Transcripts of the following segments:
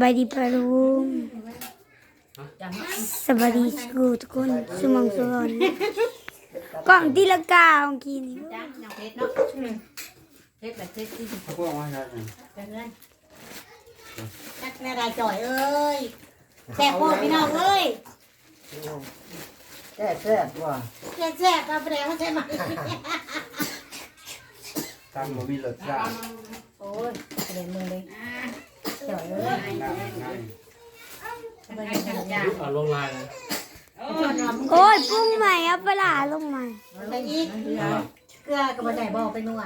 บายดีปะลุงจังสบายดีกูทุกคนสมองสวรรค์กล่องตีละกาของกินเพชรเนาะเพชรแบบเพชรที่เขาพูดว่าไงเนี่ยเป็นเงินจักแม่ได้จ่อยเอ้ยแซ่บโคตรพี่น้องเอ้ยแซ่บแซ่บว่ะแซ่บแซ่บมาแปลว่าใช่ไหมตามบ่มีรสชาติโอ้ยเรียนมือเลย จ่อยเอ้ยง่ายง่ายมันยังจังเอาลงลายเลยโอ้ยปรุงใหม่เอาปลาลงใหม่ไปอีกเกลือกับบ่ไดบอกไปนัว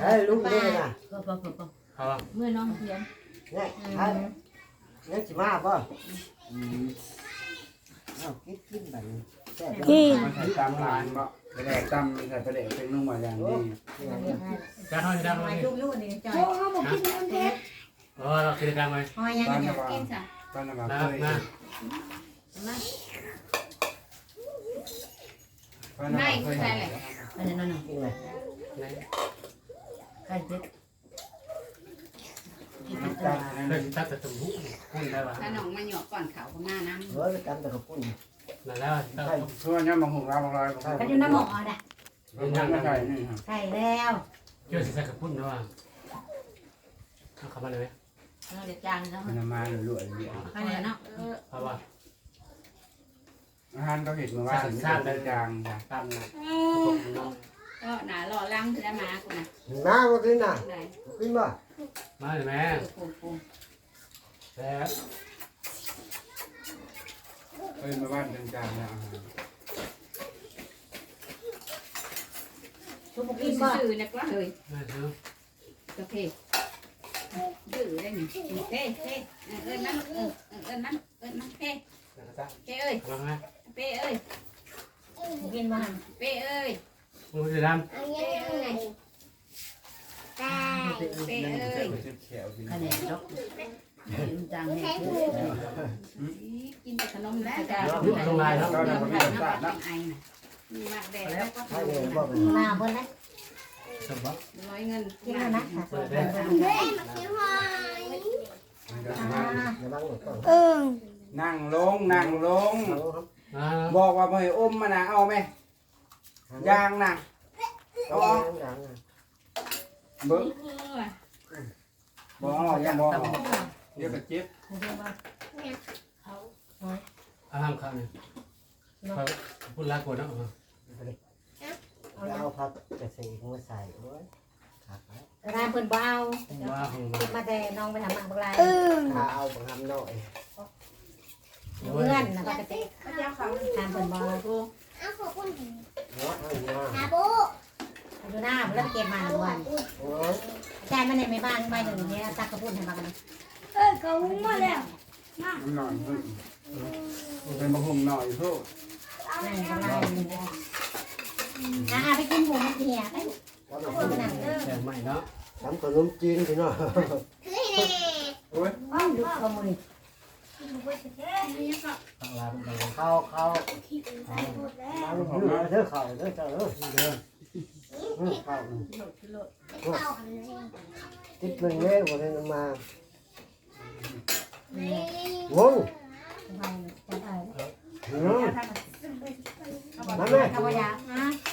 เฮ้ยลูกนี่นะเอาละเมื่อน้องเรียนเนี่ยเนี่ยสิมาป่ะเอากินกินแบบนี้แซ่บกินมันใส่ตามร้านบ่ไปแดกตำใส่ไปแดกเป็นนุ่มมาอย่างนี้จะให้ได้ไหมมายุ่งยุ่งนี่จ่อยเออเราคิดกันไหมหอยยังตอนไงนั้นว่ากินจ้ะตอนนั้นว่านะเคยนะตอนนั้นว่าเคยอันนั้นนั่นกินเลยใครเพชรตามเรื่องตัดแต่ตุ้มหุ้นได้ป่ะถ้าน้องมาหยอกก่อนเขาก็มาน้ำเฮ้ยกันแต่กับปุ้นนั่นแล้วช่วยเนี่ยบางหงเราบางรอยบางก็อยู่น้ำหมอน่ะยังไม่ใช่นี่ครับใช่แล้ว เกี่ยวสิใส่กับพุ่นนะว่าเอาเข้ามาเลยไหม เราเดี๋ยวจางแล้วมันมาหลุ่ยๆใครเนาะเอาว่าอาหารเขาเห็นมาว่าถึงสร้างได้จางจ้ะตามนะก็หนาหล่อลังจะได้มากูนะน้ำก็กินน่ะไหนกินป่ะมาเลยแม่เออปูปูแล้วเอ้ยมาบ้านเป็นจางแล้วทุกคนกิกินนก่อนซื่อๆนะก็เลยไม่ซื้อโอเคดื้อได้หนึ่งเท่เท่เอ้ยมันเออเอ้ยมันเอ้ยมันเท่นะครับเท่เอ้ยเอามาไหมเป้เอ้ยกินมาเป้เอ้ยมึงจะดเป้เอ้ยเป้เอ้ยเขียวกินคะแนนดอกจางเนี่ยกินแต่ขนมแล้วจ้ะำลงลายแล้วตอนนั้นก็มีรส สมบัติร้อยเงินกินแล้วนะเปิดได้อย่าบังหมดก่อนเออนั่งลงนั่งลงเอาครับอ่าบอกว่าไม่อมมานะเอาไหมยางนะเอาดังเบิ้งบอกเอายังบอกเดี๋ยวก็เจ็บอาหารข้าวเนี่ยพุ่นลากกว่านะเอา พักกระสีหัวใส่โอ้ยขาดร้านเพิ่นบ่เอาว่าของคิดมาแต่น้องไปทำมาบักลายเออขาเอาบังทำหน่อยเพื่อนนะปกติทานเพิ่นบ่กูหัวเอาหัวอยู่หน้าเพิ่นเก็บมาทุกวันโอ้ยอาจารย์มาในไม่บ้านใบหนึ่งเนี่ยตักกระปุ่นให้มากันเออเขาหุงมาแล้วมันหน่อยเพิ่งเป็นบะฮุงหน่อยทุกนั่นกำลัง อ่าไปกินหมูมันเหี่ยไปแล้วมันพูดกันเด้อแต่ใหม่เนาะทำขนมจีนพี่น้องโอ้ยอ้าวดูขโมยข้างลายเป็นเข้าเข้าเอาเด้อเด้อเข้าเด้อเจ้าเด้อเด้อเข้าติดหนึ่งเมตรวันนี้มาเนี่ยงงไปจะได้เนาะมาแม่ขบยาอะผู้ใหญ่รู้นะว้ายแต่ที่ตกลงนะเก็บลงโอ้ยแม่เจ้เอ้ยเป็นคนปากบ่ได้เป็นของคนรักเกิดง่าย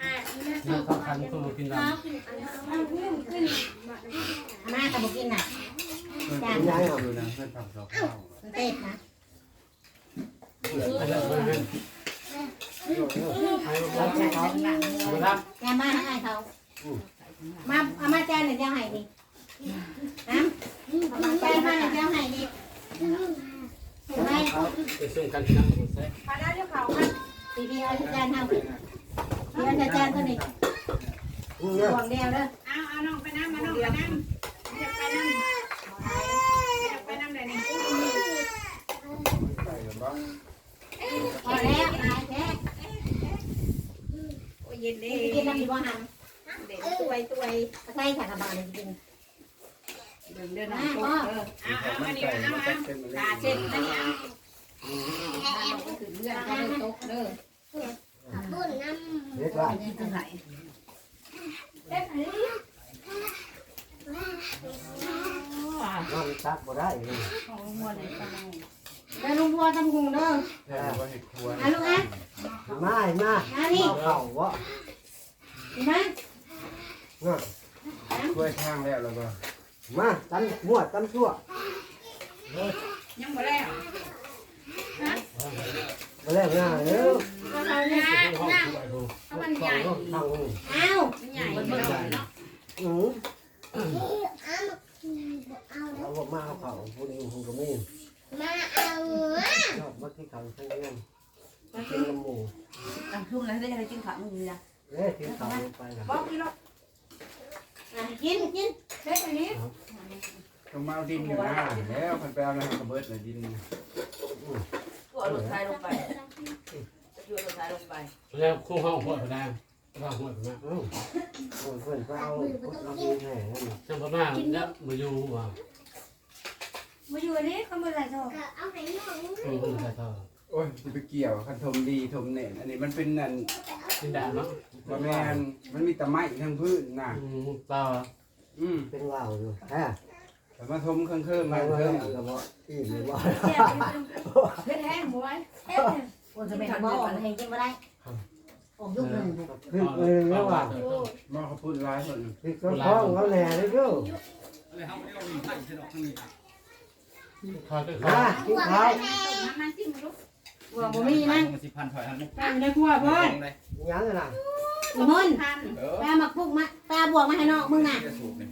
อะนี่ข้าวคันก็มากินดำอาม่ากับบุกินน่ะเพิ่นเป็นอยู่นะเพิ่นทำสองข้าว มันเต้นะ ไปแล้วไปแล้ว ไปแล้วยามาให้เขา มาเอามาแจ้งหน่อยเจ้าให้ดินะอามาแจ้งมาหน่อยเจ้าให้ดิเห็นไหมไปส่งกันที่นั่งใส่ปีเดียวอาจารย์ทำเดียวอาจารย์ตัวนี้ห่วงเดียวเด้อเอาเอาน้องไปน้ำมาน้องไปน้ำอยากไปน้ำอยากไปน้ำเลยนี่ ใส่ หรือเปล่าพอแล้วนายแท้โอ้ยย็นเด้กินน้ำดีบ่หันเด็กตัวยตัวยใส่สารบาลกินเดินเดินน้ำตกเออเอาเอาอันนี้เอาเอาตาเช็ดนั่นนี่เอาถ้าเราก็ถึงเรื่องก็เลยตกเด้อเฮ็ดว่าที่คือไหนน้องตักบ่ได้เลยของมวลในกำลังแล้วลุงบัวทำหุงเด้อแค่ว่าเห็ดครัวอะ ลูกอะมามาอะนี่เอาเข้าบ่ดีมั้ยน่ะช่วยข้างแล้วแล้วก็มาตันมั่วตันชั่วยังบ่แล้วมาแล้วง่ายเด้อก็เราเนี่ยห้องผู้ใหญ่ผู้ถ้ามันใหญ่ทางนี้อ้าวมันใหญ่มันใหญ่เนาะอือเอาบ่มาเอาเข้าผู้นี้ผู้ก็มีชอบมาที่เขาใช้เงินกินน้ำหมู ตั้งชุ่มแล้วได้อะไรกินข้าวมึงนี่นะ เด้ที่เขาลงไปล่ะ บอกกี่รอบ อะ กินกินเช็ดอันนี้ต้องมาเอาดินอยู่หน้าแล้วมันไปเอาอะไรกระเบิดเลยดินตัวรถไฟลงไปตัวรถไฟลงไปแล้วคู่ห้องหัวพนังห้องหัวพนังอือเพิ่นไปเอาพุทธมีแห่นั่นจังพม่าแล้วมาอยู่ว่ามาอยู่นี่เขามาใส่ท่ออืมใส่ท่อ โอ้ยจะไปเกี่ยวคันทมดีทมเน่นอันนี้มันเป็นนั่นกินดาเนาะบะแมนมันมีแต่ไม้ทั้งพื้นน่ะ อืมเปล่าอืมเป็นว่าวอยู่ฮะแต่มาทมเครื่องเครื่องไปมาว่าเครื่องก็บ่อีเลยบ่เฮ็ดแห้งบ่ไว้เอ๊ะคนจะเป็นบ่อให้กินบ่ได้ออกยุคหนึ่งขึ้นเองแล้วว่าหม้อข้าวปุ้นร้ายหมดที่ก็ท้องเขาแหน่เลยเด้อทอดด้วยฮะกินข้าวมันจิ้มลูก บัวบ่มีมั้งสิพันถอยหันไปในครัวเพิ่นยังน่ะอีมุ่นทันเออไปเอามาปลุกมาไปเอาบวกมาให้น้องมึงน่ะจะสูบนี่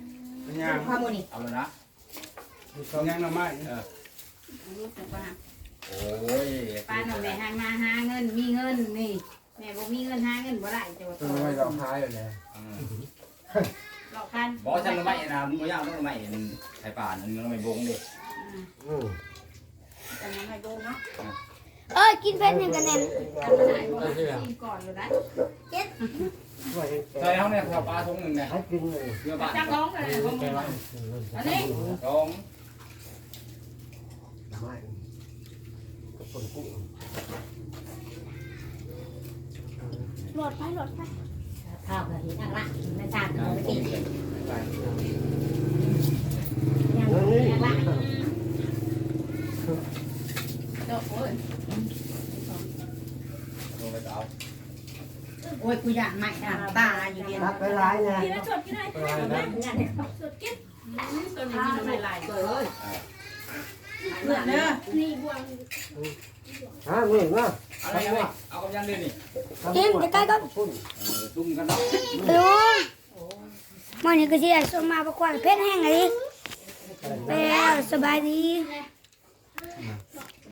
เป็นยังข้าวมูนี่เอาแล้วนะต้องยังน้ำไม้ลูกจะว่าโอ้ยป้าหนูแม่หามาหาเงิน มีเงินนี่แม่บ่มีเงินหาเงินบ่ได้จะว่าต้นไม้ดอกคายอยู่แล้วหลอกกันบอกฉันไม่นะมึงไม่ยากต้องไม่ไข่ป่านมึงต้องไม่บงดิอืมแต่ยังไม่โดนเนาะ เอ้ยกินเผ็ดหนึ่งกันแน่นจำได้บ่กินก่อนเลยนะช่วยให้แกใส่เขาเนี่ยข้าวปลาทงหนึ่งเนี่ยให้กินเลยเรือบ้านจักร้องเลยบ่แกไว้อันนี้ทงไม่กระปุกกุ้งโหลดไปโหลดไปข้าวกะทินักละไม่ทราบเลยไม่กินยัง แล้วนี่ นักละ โอ้ยทงไปเอาโอ้ยกูอยากใหม่อะตาอยู่เดียวรับไปร้ายไงกินแล้วสดกินเลยสดกินตัวนี้กินไม่ไหลตัวเอ้ยเลือดเด้อนี่บวงฮะมึงว่าอะไรเอาเอากำยันเดือนนี่กินจะใกล้ก็ปุ้นดุ้มกันเนาะลุงมันนี่ก็สิได้ส่งมาประกวดเพชรแห้งอะไรแล้วสบายดี